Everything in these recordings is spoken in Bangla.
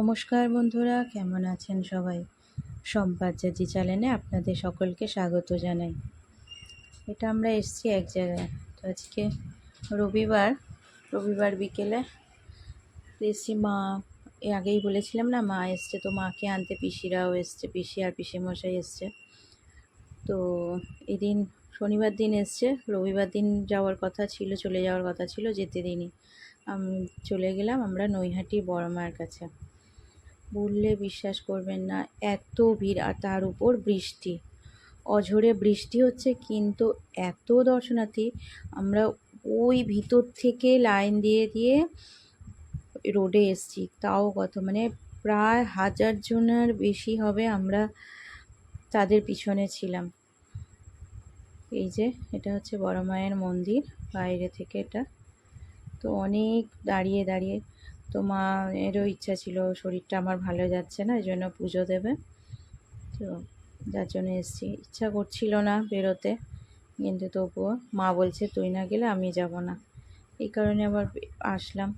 নমস্কার বন্ধুরা, কেমন আছেন সবাই? সম্পাজ্জাজি চ্যানেলে আপনাদের সকলকে স্বাগত জানাই। এটা আমরা এসছি এক জায়গায়। তো আজকে রবিবার রবিবার বিকেলে এসছি মা আগেই বলেছিলাম না, মা এসছে তো মাকে আনতে, পিসিরাও এসছে, পিসি আর পিসিমশাই এসছে। তো এদিন শনিবার দিন এসছে, রবিবার দিন যাওয়ার কথা ছিল, চলে যাওয়ার কথা ছিল, যেতে দিনই আমি চলে গেলাম আমরা নৈহাটি বড় মায়ের কাছে। বললে বিশ্বাস করবেন না, এত ভিড় আর তার উপর বৃষ্টি। অঝোরে বৃষ্টি হচ্ছে কিন্তু এত দর্শনার্থী, আমরা ওই ভিতর থেকে লাইন দিয়ে দিয়ে রোডে এসছি। তাও কত মানে প্রায় হাজার জনের বেশি হবে আমরা তাদের পিছনে ছিলাম। এই যে, এটা হচ্ছে বড় মায়ের মন্দির, বাইরে থেকে এটা। তো অনেক দাঁড়িয়ে দাঁড়িয়ে তো মায়েরও ইচ্ছা ছিল, শরীরটা আমার ভালো যাচ্ছে না, এই জন্য পুজো দেবে। তো যার জন্য এসেছি। ইচ্ছা করছিল না বেরোতে, কিন্তু তবুও মা বলছে, তুই না গেলে আমি যাব না। এই কারণে আবার আসলাম।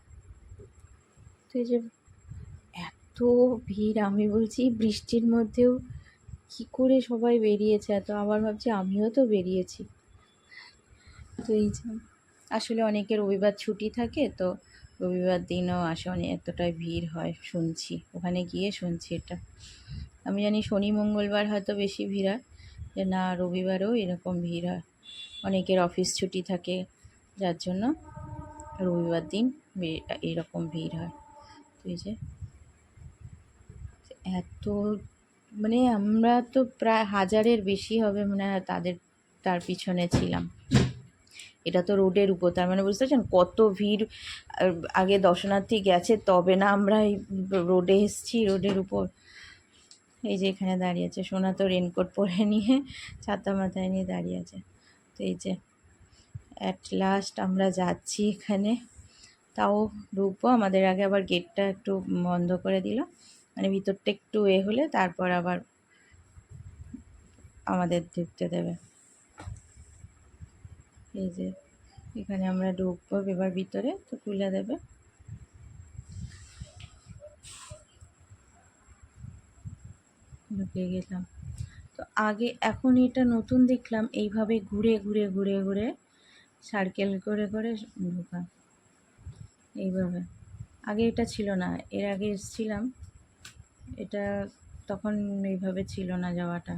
তো এই যে এত ভিড়, আমি বলছি, বৃষ্টির মধ্যেও কি করে সবাই বেরিয়েছে, এত আবার ভাবছি আমিও তো বেরিয়েছি। তো এই যে আসলে অনেকের রবিবার ছুটি থাকে, তো রবিবার দিনও আসে অনেক এতটাই ভিড় হয়, শুনছি। ওখানে গিয়ে শুনছি এটা। আমি জানি শনি, মঙ্গলবার হয়তো বেশি ভিড় হয়, যে না, রবিবারেও এরকম ভিড় হয়। অনেকের অফিস ছুটি থাকে, যার জন্য রবিবার দিন এরকম ভিড় হয়। তো এই যে, এত মানে আমরা তো প্রায় হাজারের বেশি হবে মনে হয় তাদের, তার পিছনে ছিলাম। এটা তো রোডের উপর, তার মানে বুঝতে পারছেন? কত ভিড় আগে দর্শনার্থী গেছে, তবে না আমরা এই রোডে এসছি, রোডের উপর। এই যে এখানে দাঁড়িয়ে আছে, সোনা তো রেনকোট পরে নিয়ে, ছাতা মাথায় নিয়ে দাঁড়িয়ে আছে। তো এই যে অ্যাট লাস্ট আমরা যাচ্ছি এখানে। তাও ঢুকবো, আমাদের আগে আবার গেটটা একটু বন্ধ করে দিল। মানে ভিতরটা একটু এ হলে, তারপর আবার আমাদের ঢুকতে দেবে। এই যে, এখানে আমরা ঢুকবো এবার ভিতরে, তো খুলে দেবে। ঢুকে গেলাম। তো আগে এখন এটা নতুন দেখলাম, এইভাবে ঘুরে ঘুরে ঘুরে ঘুরে সার্কেল করে করে ঢোকা। এইভাবে। আগে এটা ছিল না, এর আগে এসছিলাম। এটা তখন এইভাবে ছিল না যাওয়াটা।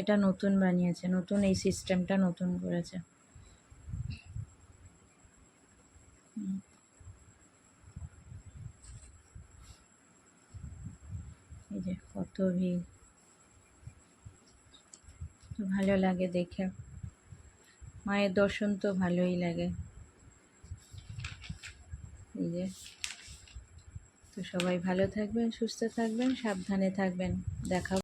এটা নতুন বানিয়েছে, নতুন এই সিস্টেমটা নতুন করেছে। এই যে কত ভিড়। ভালো লাগে দেখে। মায়ের দর্শন তো ভালোই লাগে। এই যে। তো সবাই ভালো থাকবেন, সুস্থ থাকবেন, সাবধানে থাকবেন। দেখা